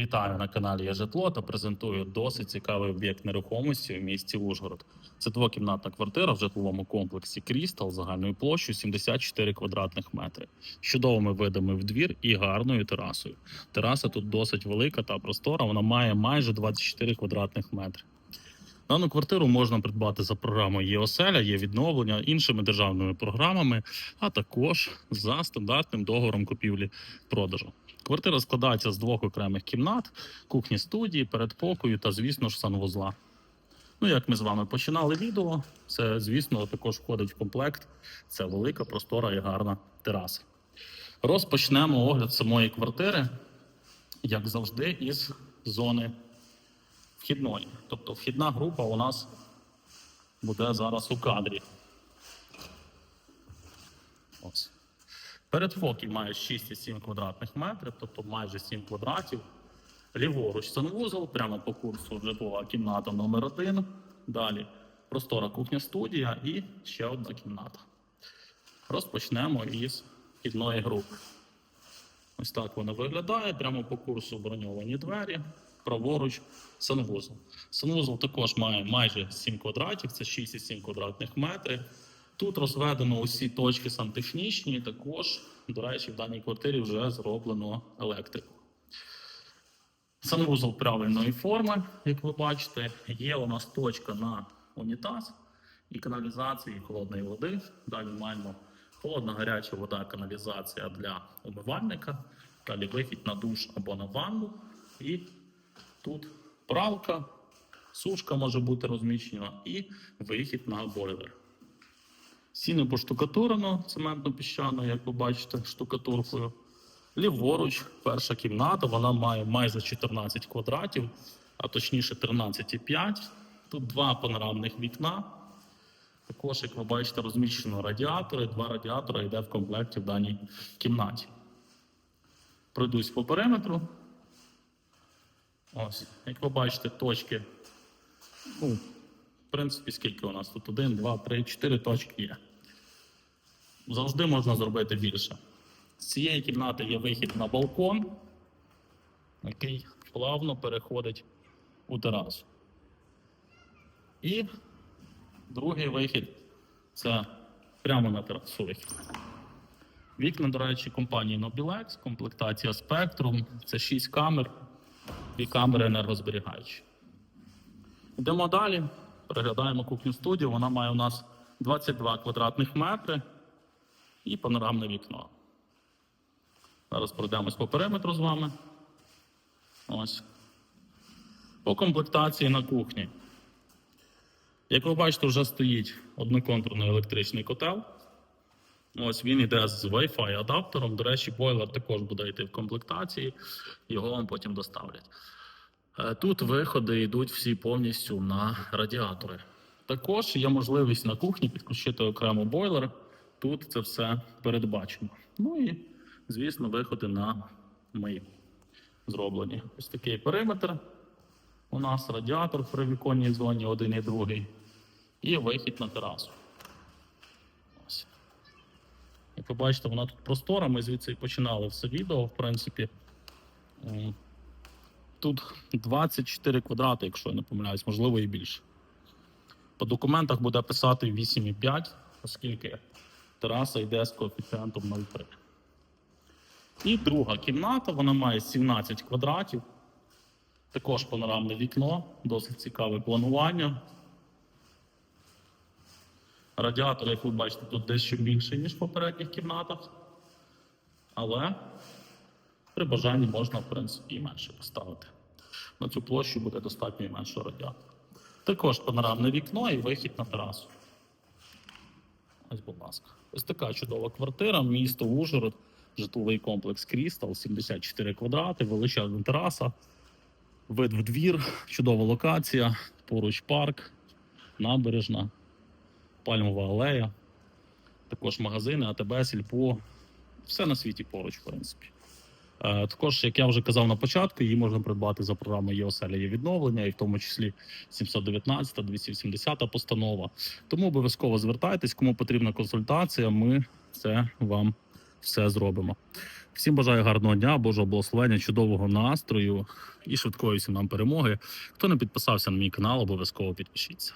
Вітаю на каналі «Є житло» та презентую досить цікавий об'єкт нерухомості в місті Ужгород. Це двокімнатна квартира в житловому комплексі Крістал загальною площею 74 квадратних метри, з чудовими видами в двір і гарною терасою. Тераса тут досить велика та простора, вона має майже 24 квадратних метри. Дану квартиру можна придбати за програмою ЄОСЕЛЯ, є відновлення іншими державними програмами, а також за стандартним договором купівлі-продажу. Квартира складається з двох окремих кімнат, кухні студії, передпокою та, звісно ж, санвузла. Ну, як ми з вами починали відео, це, звісно, також входить в комплект. Це велика, простора і гарна тераса. Розпочнемо огляд самої квартири, як завжди, із зони вхідної. Тобто вхідна група у нас буде зараз у кадрі. Ось. Передфокій має 6,7 квадратних метрів, тобто майже 7 квадратів. Ліворуч санвузол, прямо по курсу житлова кімната номер 1 Далі простора кухня-студія і ще одна кімната. Розпочнемо із вхідної групи. Ось так вона виглядає. Прямо по курсу броньовані двері, праворуч санвузол. Санвузол також має майже 7 квадратів, це 6,7 квадратних метрів. Тут розведено усі точки сантехнічні, також, до речі, в даній квартирі вже зроблено електрику. Санвузол правильної форми, як ви бачите, є у нас точка на унітаз і каналізації холодної води. Далі маємо холодна гаряча вода, каналізація для умивальника. Далі вихід на душ або на ванну. І тут пралка, сушка може бути розміщена, і вихід на бойлер. Стіни поштукатурено цементно-піщано, як ви бачите, штукатуркою. Ліворуч, перша кімната, вона має майже 14 квадратів, а точніше 13,5. Тут два панорамних вікна. Також, як ви бачите, розміщено радіатори. Два радіатори йде в комплекті в даній кімнаті. Пройдусь по периметру. Ось, як ви бачите, точки. Ну, в принципі, скільки у нас тут? Один, два, три, чотири точки є. Завжди можна зробити більше. З цієї кімнати є вихід на балкон, який плавно переходить у терасу. І другий вихід це прямо на терасу вихід. Вікна, до речі, компанії Nobilex, комплектація Spectrum, це 6 камер, і камери енергозберігаючі. Йдемо далі. Переглядаємо кухню студію. Вона має у нас 22 квадратних метри і панорамне вікно. Зараз пройдемось по периметру з вами. Ось. По комплектації на кухні. Як ви бачите, вже стоїть одноконтурний електричний котел. Ось він йде з Wi-Fi адаптером. До речі, бойлер також буде йти в комплектації, його вам потім доставлять. Е, Тут виходи йдуть всі повністю на радіатори. Також є можливість на кухні підключити окремо бойлер. Тут це все передбачено. Ну і, звісно, виходи на мийку зроблені. Ось такий периметр. У нас радіатор при віконній зоні один і другий. І вихід на терасу. Ось. Як ви бачите, вона тут простора. Ми звідси і починали все відео, в принципі. Тут 24 квадрати, якщо я не помиляюсь, можливо і більше. По документах буде писати 8,5, оскільки тераса йде з коефіцієнтом 0,3. І друга кімната, вона має 17 квадратів. Також панорамне вікно, досить цікаве планування. Радіатор, як ви бачите, тут дещо більше, ніж в попередніх кімнатах. Але при бажанні можна, в принципі, і менше поставити. На цю площу буде достатньо і меншого радіатора. Також панорамне вікно і вихід на терасу. Ось, будь ласка. Ось така чудова квартира, місто Ужгород, житловий комплекс Крістал, 74 квадрати, величезна тераса, вид в двір, чудова локація, поруч парк, набережна, пальмова алея, також магазини, АТБ, Сільпо. Все на світі поруч, в принципі. Е, Також, як я вже казав на початку, її можна придбати за програмою ЄОСЕЛЯ є відновлення, і в тому числі 719, 270 постанова. Тому обов'язково звертайтесь, кому потрібна консультація, ми це вам все зробимо. Всім бажаю гарного дня, Божого благословення, чудового настрою і швидкої всім нам перемоги. Хто не підписався на мій канал, обов'язково підпишіться.